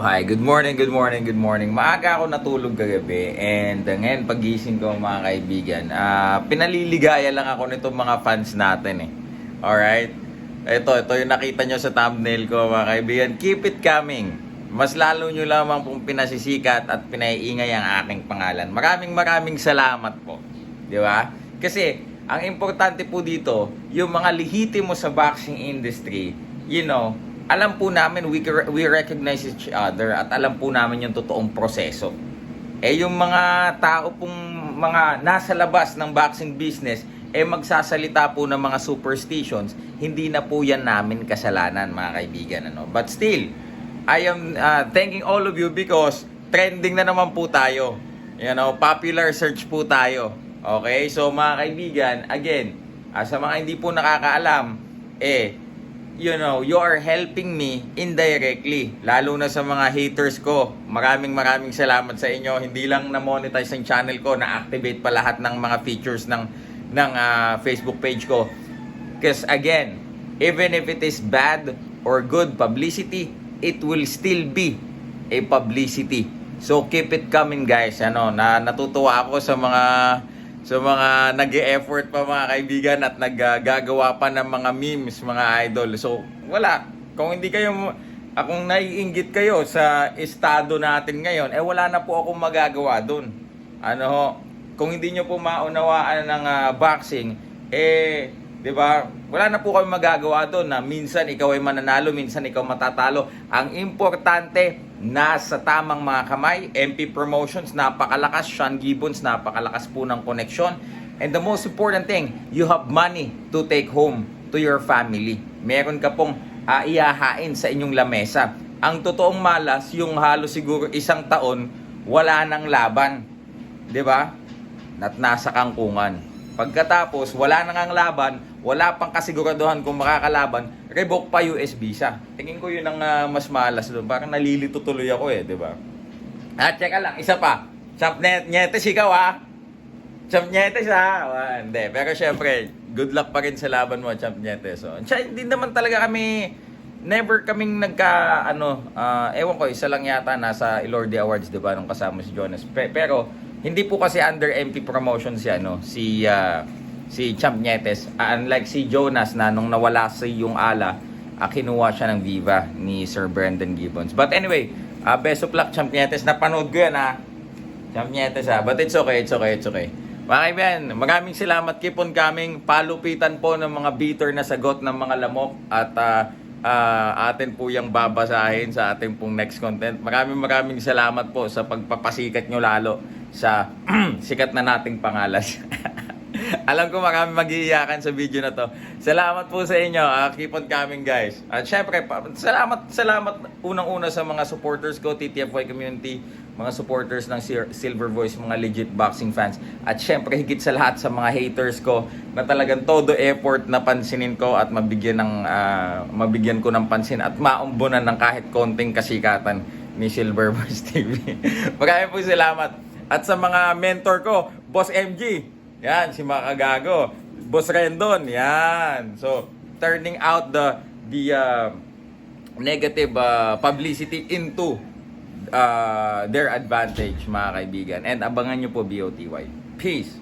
hi. Good morning, good morning, good morning. Maaga ako natulog kagabi and uh, ngayon pagising ko mga kaibigan, ah, pinaliligaya lang ako nitong mga fans natin eh. Alright? Ito, ito yung nakita nyo sa thumbnail ko mga kaibigan. Keep it coming. Mas lalo nyo lamang pong pinasisikat at pinaiingay ang aking pangalan. Maraming maraming salamat po. Di ba? Kasi, ang importante po dito, yung mga lihitimo sa boxing industry, you know, alam po namin, we, we recognize each other at alam po namin yung totoong proseso. Eh yung mga tao pong mga nasa labas ng boxing business, eh magsasalita po ng mga superstitions, hindi na po yan namin kasalanan mga kaibigan. Ano? But still, I am uh, thanking all of you because trending na naman po tayo. You know, popular search po tayo. Okay? So mga kaibigan, again, ah, sa mga hindi po nakakaalam, eh, you know, you are helping me indirectly. Lalo na sa mga haters ko. Maraming maraming salamat sa inyo. Hindi lang na-monetize ang channel ko, na-activate pa lahat ng mga features ng, ng ah, Facebook page ko. Because again, even if it is bad or good publicity, it will still be a publicity. So keep it coming guys. Ano, na natutuwa ako sa mga sa mga nag effort pa mga kaibigan at naggagawa pa ng mga memes, mga idol. So wala. Kung hindi kayo ah, kung naiinggit kayo sa estado natin ngayon, eh wala na po akong magagawa doon. Ano ho, kung hindi nyo po maunawaan ng ah, boxing, eh, di ba, wala na po kami magagawa doon na minsan ikaw ay mananalo, minsan ikaw matatalo. Ang importante, nasa tamang mga kamay, MP Promotions, napakalakas, Sean Gibbons, napakalakas po ng koneksyon. And the most important thing, you have money to take home to your family. Meron ka pong iyahain sa inyong lamesa. Ang totoong malas, yung halos siguro isang taon, wala nang laban. 'di ba? At nasa kangkungan. Pagkatapos, wala nang ang laban, wala pang kasiguraduhan kung makakalaban, revoke pa US visa. Tingin ko yun ang ah, mas malas doon. Parang nalilito tuloy ako eh, 'di ba? At teka lang, isa pa. Champ Nietes, ikaw ah. Champ Nietes ah. Ah, hindi. Pero syempre, good luck pa rin sa laban mo, Champ Nietes. So, siya, hindi naman talaga kami, never kaming nagka, ano, ah, ewan ko, isa lang yata nasa Ilordi Awards, di ba, nung kasama si Jonas. Pe- pero, hindi po kasi under MP Promotions yan, no? Si, ah, si Champ Nietes. Ah, unlike si Jonas na nung nawala sa yung ala, ah, kinuha siya ng Viva ni Sir Brendan Gibbons. But anyway, ah, best of luck, Champ Nietes. Napanood ko yan, ah. Champ Nietes, ah. But it's okay, it's okay, it's okay. Mga kaibigan, maraming salamat. Keep on coming. Palupitan po ng mga bitter na sagot ng mga lamok at ah, ah, atin po yung babasahin sa ating pong next content. Maraming maraming salamat po sa pagpapasikat nyo lalo sa sikat na nating pangalas. Alam ko marami mag-iiyakan sa video na to. Salamat po sa inyo. Ah, keep on coming guys. At syempre, salamat salamat unang-una sa mga supporters ko, TTFY community, mga supporters ng Sil- Silver Voice, mga legit boxing fans. At syempre, higit sa lahat sa mga haters ko na talagang todo effort na pansinin ko at mabigyan ng ah, mabigyan ko ng pansin at maumbunan ng kahit konting kasikatan ni Silver Voice TV. Maraming po salamat. At sa mga mentor ko, Boss MG, yan, si Makagago. Boss Rendon, yan. So, turning out the the uh, negative uh, publicity into uh, their advantage, mga kaibigan. And abangan nyo po BOTY. Peace!